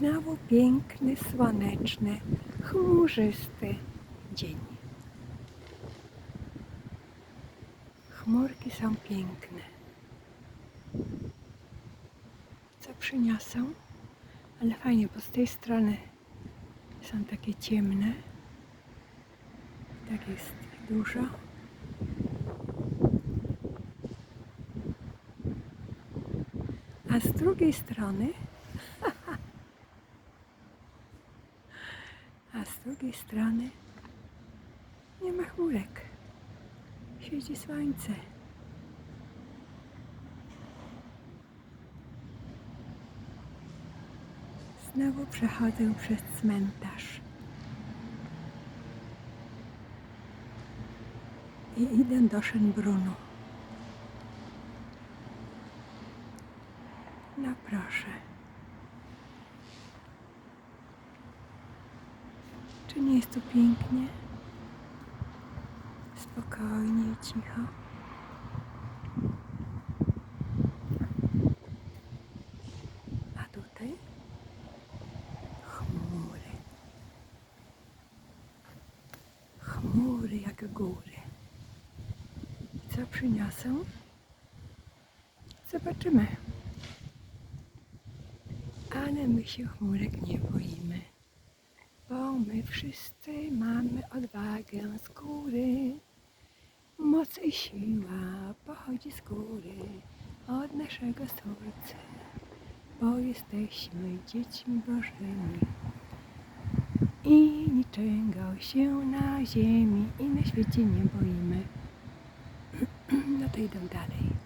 Znowu piękny, słoneczny, chmurzysty dzień. Chmurki są piękne. Co przyniosą? Ale fajnie, bo z tej strony są takie ciemne. Tak jest dużo. A z drugiej strony a z drugiej strony nie ma chmurek. Świeci słońce. Znowu przechodzę przez cmentarz. I idę do Szenbrunu. No proszę. Czy nie jest tu pięknie? Spokojnie i cicho. A tutaj chmury. Chmury jak góry. I co przyniosą? Zobaczymy. Ale my się chmurek nie boimy, bo my wszyscy mamy odwagę z góry. Moc i siła pochodzi z góry od naszego Stwórcy, bo jesteśmy dziećmi Bożymi. I niczego się na ziemi i na świecie nie boimy. No to idę dalej.